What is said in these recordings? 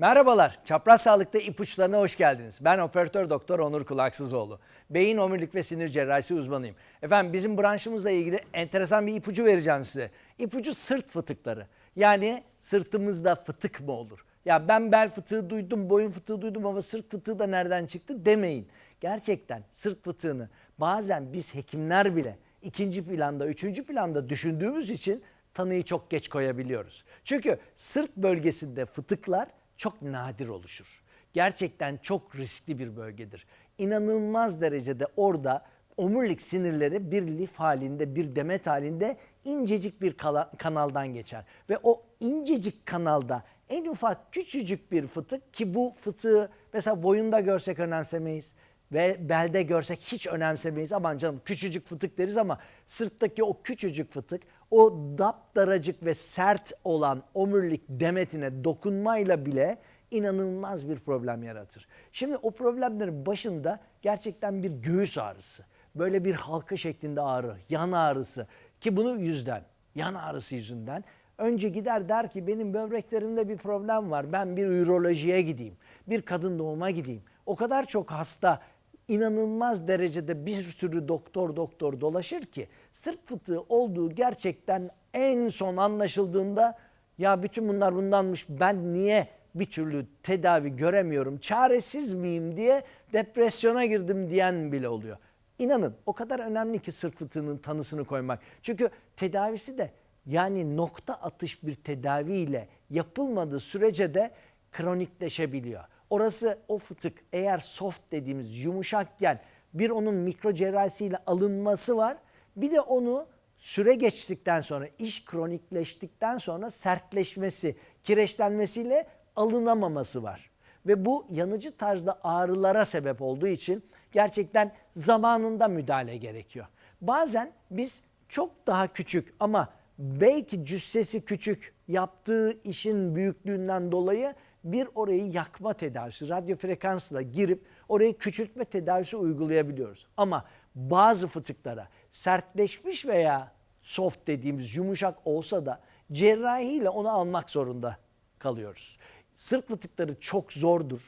Merhabalar, Çapraz Sağlık'ta ipuçlarına hoş geldiniz. Ben operatör doktor Onur Kulaksızoğlu. Beyin, omurilik ve sinir cerrahisi uzmanıyım. Efendim bizim branşımızla ilgili enteresan bir ipucu vereceğim size. İpucu sırt fıtıkları. Yani sırtımızda fıtık mı olur? Ya ben bel fıtığı duydum, boyun fıtığı duydum ama sırt fıtığı da nereden çıktı demeyin. Gerçekten sırt fıtığını bazen biz hekimler bile ikinci planda, üçüncü planda düşündüğümüz için tanıyı çok geç koyabiliyoruz. Çünkü sırt bölgesinde fıtıklar çok nadir oluşur. Gerçekten çok riskli bir bölgedir. İnanılmaz derecede orada omurilik sinirleri bir lif halinde, bir demet halinde incecik bir kanaldan geçer. Ve o incecik kanalda en ufak küçücük bir fıtık ki bu fıtığı mesela boyunda görsek önemsemeyiz ve belde görsek hiç önemsemeyiz. Aman canım küçücük fıtık deriz ama sırttaki o küçücük fıtık o daptaracık ve sert olan omurilik demetine dokunmayla bile inanılmaz bir problem yaratır. Şimdi o problemlerin başında gerçekten bir göğüs ağrısı, böyle bir halka şeklinde ağrı, yan ağrısı ki bunu yüzden, yan ağrısı yüzünden önce gider der ki benim böbreklerimde bir problem var. Ben bir ürolojiye gideyim, bir kadın doğuma gideyim. O kadar çok hasta inanılmaz derecede bir sürü doktor doktor dolaşır ki sırt fıtığı olduğu gerçekten en son anlaşıldığında ya bütün bunlar bundanmış ben niye bir türlü tedavi göremiyorum çaresiz miyim diye depresyona girdim diyen bile oluyor. İnanın o kadar önemli ki sırt fıtığının tanısını koymak. Çünkü tedavisi de yani nokta atış bir tedaviyle yapılmadığı sürece de kronikleşebiliyor. Orası o fıtık eğer soft dediğimiz yumuşakken bir onun mikro cerrahisiyle alınması var. Bir de onu süre geçtikten sonra iş kronikleştikten sonra sertleşmesi, kireçlenmesiyle alınamaması var. Ve bu yanıcı tarzda ağrılara sebep olduğu için gerçekten zamanında müdahale gerekiyor. Bazen biz çok daha küçük ama belki cüssesi küçük yaptığı işin büyüklüğünden dolayı bir orayı yakma tedavisi, radyo frekansla girip orayı küçültme tedavisi uygulayabiliyoruz. Ama bazı fıtıklara sertleşmiş veya soft dediğimiz yumuşak olsa da cerrahiyle onu almak zorunda kalıyoruz. Sırt fıtıkları çok zordur.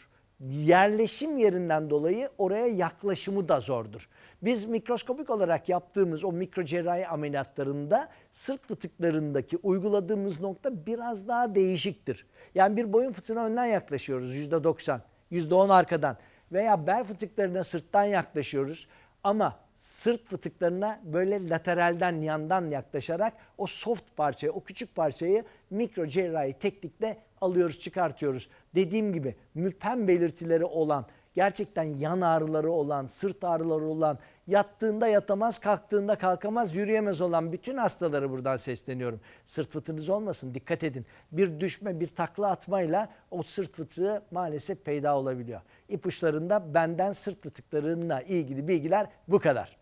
Yerleşim yerinden dolayı oraya yaklaşımı da zordur. Biz mikroskopik olarak yaptığımız o mikro cerrahi ameliyatlarında sırt fıtıklarındaki uyguladığımız nokta biraz daha değişiktir. Yani bir boyun fıtığına önden yaklaşıyoruz %90, %10 arkadan veya bel fıtıklarına sırttan yaklaşıyoruz ama sırt fıtıklarına böyle lateralden yandan yaklaşarak o soft parçayı, o küçük parçayı mikro cerrahi teknikle alıyoruz, çıkartıyoruz. Dediğim gibi müphem belirtileri olan, gerçekten yan ağrıları olan, sırt ağrıları olan, yattığında yatamaz, kalktığında kalkamaz, yürüyemez olan bütün hastaları buradan sesleniyorum. Sırt fıtığınız olmasın, dikkat edin. Bir düşme, bir takla atmayla o sırt fıtığı maalesef peyda olabiliyor. İpuçlarında benden sırt fıtıklarına ilgili bilgiler bu kadar.